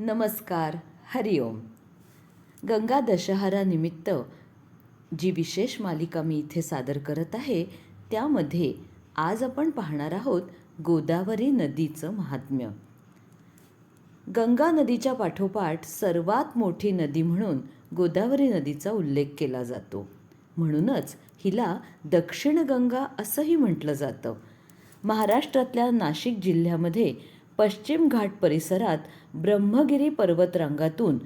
नमस्कार हरिओम गंगा दशहरानिमित्त जी विशेष मालिका मी इथे सादर करत आहे त्यामध्ये आज आपण पाहणार आहोत गोदावरी नदीचं महात्म्य. गंगा नदीच्या पाठोपाठ सर्वात मोठी नदी म्हणून गोदावरी नदीचा उल्लेख केला जातो. म्हणूनच हिला दक्षिण गंगा असंही म्हटलं जातं. महाराष्ट्रातल्या नाशिक जिल्ह्यामध्ये पश्चिम घाट परिसरात ब्रह्मगिरी पर्वतरांगातून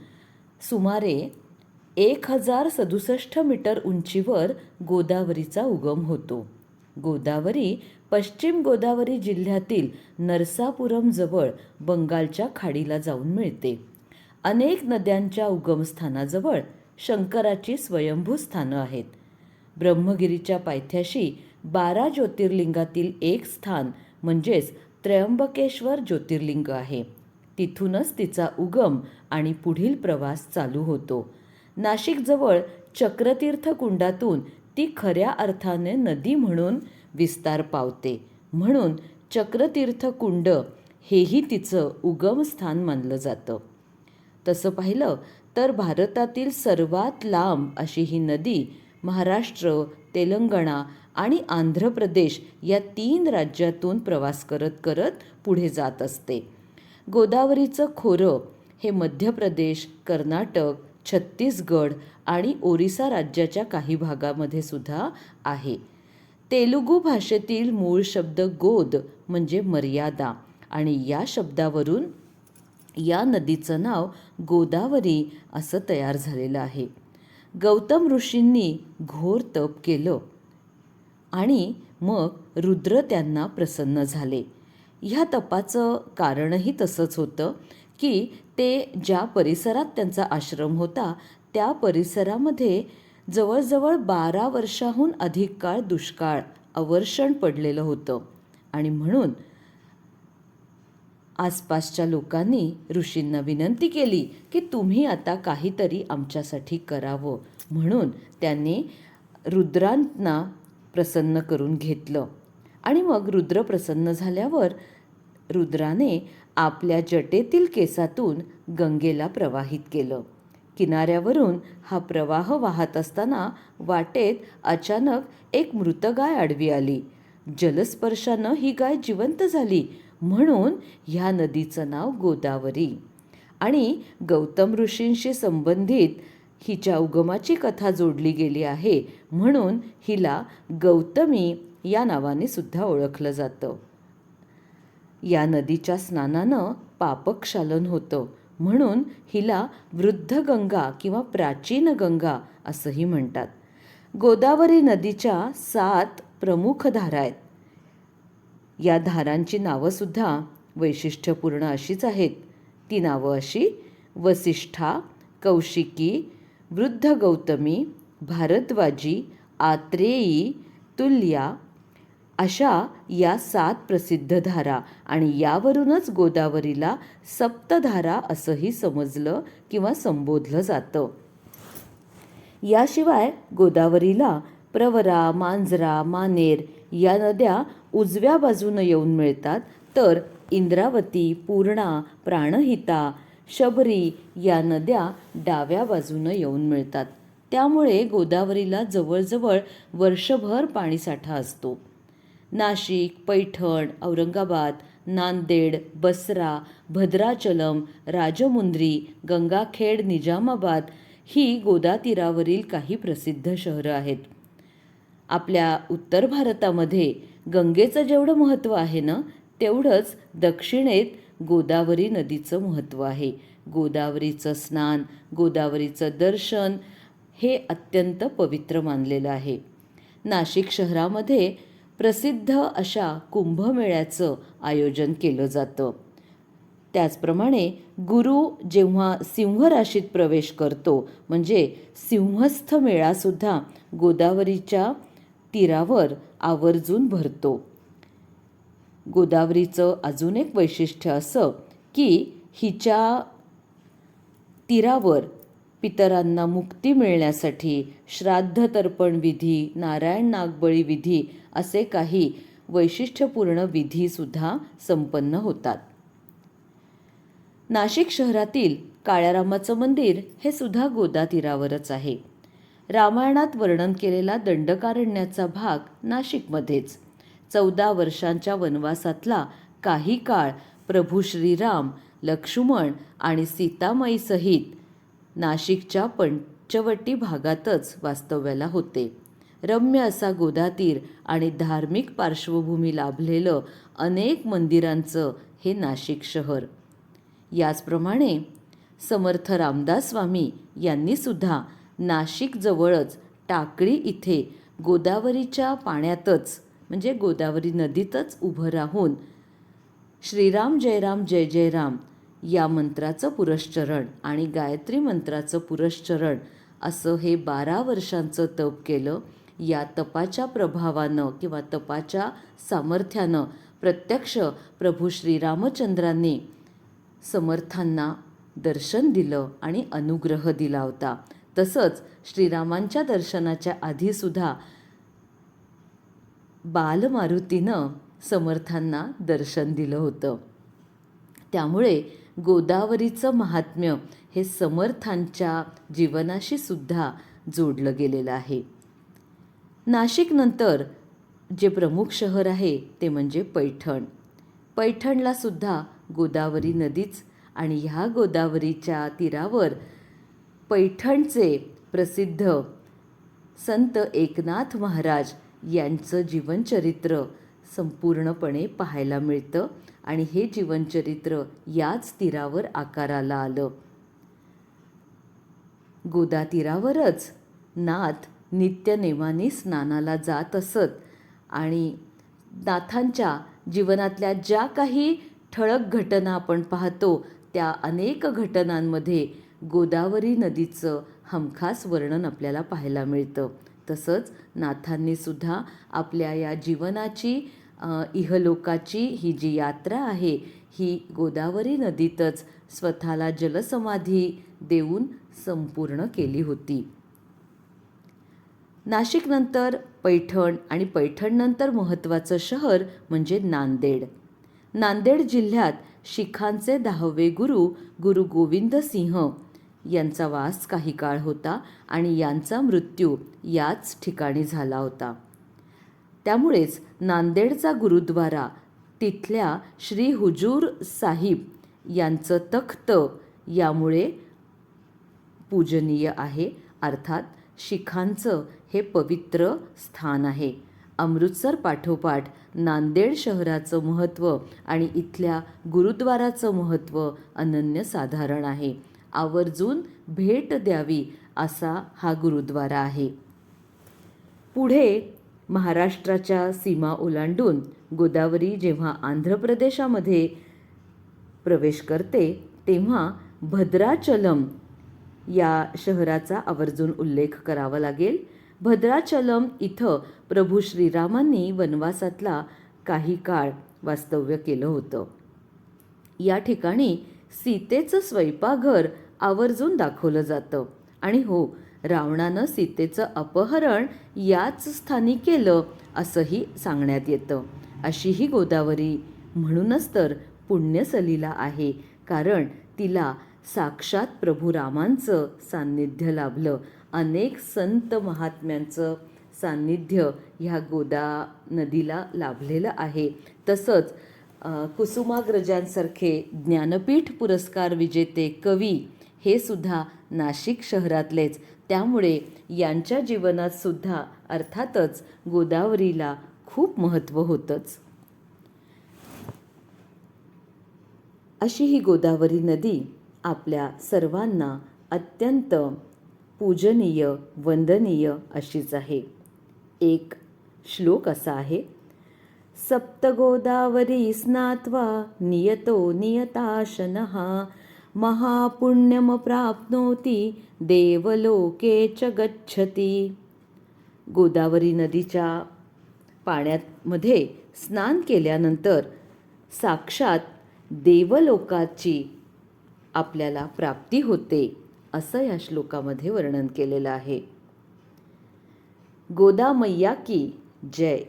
सुमारे एक हजार सदुसष्ट मीटर उंचीवर गोदावरीचा उगम होतो. गोदावरी पश्चिम गोदावरी जिल्ह्यातील नरसापुरमजवळ बंगालच्या खाडीला जाऊन मिळते. अनेक नद्यांच्या उगमस्थानाजवळ शंकराची स्वयंभू स्थानं आहेत. ब्रह्मगिरीच्या पायथ्याशी बारा ज्योतिर्लिंगातील एक स्थान म्हणजेच त्र्यंबकेश्वर ज्योतिर्लिंग आहे. तिथूनच तिचा उगम आणि पुढील प्रवास चालू होतो. नाशिकजवळ चक्रतीर्थ कुंडातून ती खऱ्या अर्थाने नदी म्हणून विस्तार पावते. म्हणून चक्रतीर्थ कुंड हेही तिचं उगमस्थान मानलं जातं. तसं पाहिलं तर भारतातील सर्वात लांब अशी ही नदी महाराष्ट्र तेलंगणा आणि आंध्र प्रदेश या तीन राज्यातून प्रवास करत करत पुढे जात असते. गोदावरीचं खोरं हे मध्य प्रदेश कर्नाटक छत्तीसगड आणि ओरिसा राज्याच्या काही भागामध्ये सुद्धा आहे. तेलुगू भाषेतील मूळ शब्द गोद म्हणजे मर्यादा आणि या शब्दावरून या नदीचं नाव गोदावरी असं तयार झालेलं आहे. गौतम ऋषींनी घोर तप केलं. आणि मग रुद्र त्यांना प्रसन्न झाले. ह्या तपाचं कारणही तसंच होतं की ते ज्या परिसरात त्यांचा आश्रम होता त्या परिसरामध्ये जवळजवळ बारा वर्षाहून अधिक काळ दुष्काळ अवर्षण पडलेलं होतं. आणि म्हणून आसपासच्या लोकांनी ऋषींना विनंती केली की तुम्ही आता काहीतरी आमच्यासाठी करावं. म्हणून त्यांनी रुद्रांना प्रसन्न करून घेतलं. आणि मग रुद्र प्रसन्न झाल्यावर रुद्राने आपल्या जटेतील केसातून गंगेला प्रवाहित केलं. किनाऱ्यावरून हा प्रवाह वाहत असताना वाटेत अचानक एक मृत गाय आडवी आली. जलस्पर्शानं ही गाय जिवंत झाली म्हणून ह्या नदीचं नाव गोदावरी. आणि गौतम ऋषींशी संबंधित हिच्या उगमाची कथा जोडली गेली आहे म्हणून हिला गौतमी या नावाने सुद्धा ओळखलं जातं. या नदीच्या स्नानानं पापक्षालन होतं म्हणून हिला वृद्ध गंगा किंवा प्राचीन गंगा असंही म्हणतात. गोदावरी नदीच्या सात प्रमुख धारा आहेत. या धारांची नावंसुद्धा वैशिष्ट्यपूर्ण अशीच आहेत. ती नावं अशी वसिष्ठा कौशिकी वृद्ध गौतमी भारद्वाजी आत्रेयी तुल्या अशा या सात प्रसिद्ध धारा आणि यावरूनच गोदावरीला सप्तधारा असंही समजलं किंवा संबोधलं जातं. याशिवाय गोदावरीला प्रवरा मांजरा मानेर या नद्या उजव्या बाजूनं येऊन मिळतात तर इंद्रावती पूर्णा प्राणहिता शबरी या नद्या डाव्या बाजूनं येऊन मिळतात. त्यामुळे गोदावरीला जवळजवळ वर्षभर पाणीसाठा असतो. नाशिक पैठण औरंगाबाद नांदेड बसरा भद्राचलम राजमुंद्री गंगाखेड निजामाबाद ही गोदातीरावरील काही प्रसिद्ध शहरं आहेत. आपल्या उत्तर भारतामध्ये गंगेचं जेवढं महत्त्व आहे ना तेवढंच दक्षिणेत गोदावरी नदीचं महत्त्व आहे. गोदावरीचं स्नान गोदावरीचं दर्शन हे अत्यंत पवित्र मानलेलं आहे. नाशिक शहरामध्ये प्रसिद्ध अशा कुंभमेळ्याचं आयोजन केलं जातं. त्याचप्रमाणे गुरु जेव्हा सिंह राशीत प्रवेश करतो म्हणजे सिंहस्थ मेळासुद्धा गोदावरीच्या तीरावर आवर्जून भरतो. गोदावरीचं अजून एक वैशिष्ट्य असं की हिच्या तीरावर पितरांना मुक्ती मिळण्यासाठी श्राद्ध तर्पण विधी नारायण नागबळी विधी असे काही वैशिष्ट्यपूर्ण विधीसुद्धा संपन्न होतात. नाशिक शहरातील काळ्यारामाचं मंदिर हे सुद्धा गोदा तीरावरच आहे. रामायणात वर्णन केलेला दंडकारण्याचा भाग नाशिकमध्येच. चौदा वर्षांच्या वनवासातला काही काळ प्रभू श्रीराम लक्ष्मण आणि सीतामाईसहित नाशिकच्या पंचवटी भागातच वास्तव्याला होते. रम्य असा गोदातीर आणि धार्मिक पार्श्वभूमी लाभलेलं अनेक मंदिरांचं हे नाशिक शहर. याचप्रमाणे समर्थ रामदास स्वामी यांनीसुद्धा नाशिकजवळच टाकळी इथे गोदावरीच्या पाण्यातच म्हणजे गोदावरी नदीतच उभं राहून श्रीराम जयराम जय जय राम या मंत्राचं पुरश्चरण आणि गायत्री मंत्राचं पुरश्चरण असं हे बारा वर्षांचं तप केलं. या तपाच्या प्रभावानं किंवा तपाच्या सामर्थ्यानं प्रत्यक्ष प्रभू श्रीरामचंद्रांनी समर्थांना दर्शन दिलं आणि अनुग्रह दिला होता. तसंच श्रीरामांच्या दर्शनाच्या आधीसुद्धा बालमारुतीनं समर्थांना दर्शन दिलं होतं. त्यामुळे गोदावरीचं महात्म्य हे समर्थांच्या जीवनाशी सुद्धा जोडलं गेलेलं आहे. नाशिकनंतर जे प्रमुख शहर आहे ते म्हणजे पैठण. पैठणला सुद्धा गोदावरी नदीच आणि ह्या गोदावरीच्या तीरावर पैठणचे प्रसिद्ध संत एकनाथ महाराज यांचं जीवनचरित्र संपूर्णपणे पाहायला मिळतं आणि हे जीवनचरित्र याच तीरावर आकाराला आलं. गोदा तीरावरच नाथ नित्यनेमाने स्नानाला जात असत आणि नाथांच्या जीवनातल्या ज्या काही ठळक घटना आपण पाहतो त्या अनेक घटनांमध्ये गोदावरी नदीचं हमखास वर्णन आपल्याला पाहायला मिळतं. तसंच नाथांनी सुद्धा आपल्या या जीवनाची इहलोकाची ही जी यात्रा आहे ही गोदावरी नदीतच स्वतःला जलसमाधी देऊन संपूर्ण केली होती. नाशिकनंतर पैठण आणि पैठणनंतर महत्त्वाचं शहर म्हणजे नांदेड. नांदेड जिल्ह्यात शिखांचे दहावे गुरु गुरु गोविंद सिंह यांचा वास काही काळ होता आणि यांचा मृत्यू याच ठिकाणी झाला होता. त्यामुळेच नांदेडचा गुरुद्वारा तिथल्या श्री हुजूर साहिब यांचं तख्त यामुळे पूजनीय आहे. अर्थात शिखांचं हे पवित्र स्थान आहे. अमृतसर पाठोपाठ नांदेड शहराचं महत्त्व आणि इथल्या गुरुद्वाराचं महत्त्व अनन्यसाधारण आहे. आवर्जून भेट द्यावी असा हा गुरुद्वारा आहे. पुढे महाराष्ट्राच्या सीमा ओलांडून गोदावरी जेव्हा आंध्र प्रदेशामध्ये प्रवेश करते तेव्हा भद्राचलम या शहराचा आवर्जून उल्लेख करावा लागेल. भद्राचलम इथं प्रभू श्रीरामांनी वनवासातला काही काळ वास्तव्य केलं होतं. या ठिकाणी सीतेचं स्वयंपाकघर आवर्जून दाखवलं जातं. आणि हो रावणानं सीतेचं अपहरण याच स्थानी केलं असंही सांगण्यात येतं. अशी ही गोदावरी. म्हणूनच तर पुण्यसलीला आहे. कारण तिला साक्षात प्रभू रामांचं सान्निध्य लाभलं. अनेक संत महात्म्यांचं सान्निध्य ह्या गोदा नदीला लाभलेलं आहे. तसंच कुसुमाग्रजांसारखे ज्ञानपीठ पुरस्कार विजेते कवी हे सुद्धा नाशिक शहरातलेच. त्यामुळे यांच्या जीवनात सुद्धा अर्थातच गोदावरीला खूप महत्त्व होतंच. अशी ही गोदावरी नदी आपल्या सर्वांना अत्यंत पूजनीय वंदनीय अशीच आहे. एक श्लोक असा आहे सप्तगोदावरी स्नात्वा नियतो नियताशनः महापुण्यमप्राप्नोति देवलोके च गच्छती. गोदावरी नदीच्या पाण्यामध्ये स्नान केल्यानंतर साक्षात देवलोकाची आपल्याला प्राप्ती होते असं या श्लोकामध्ये वर्णन केलेलं आहे. गोदामय्या की जय.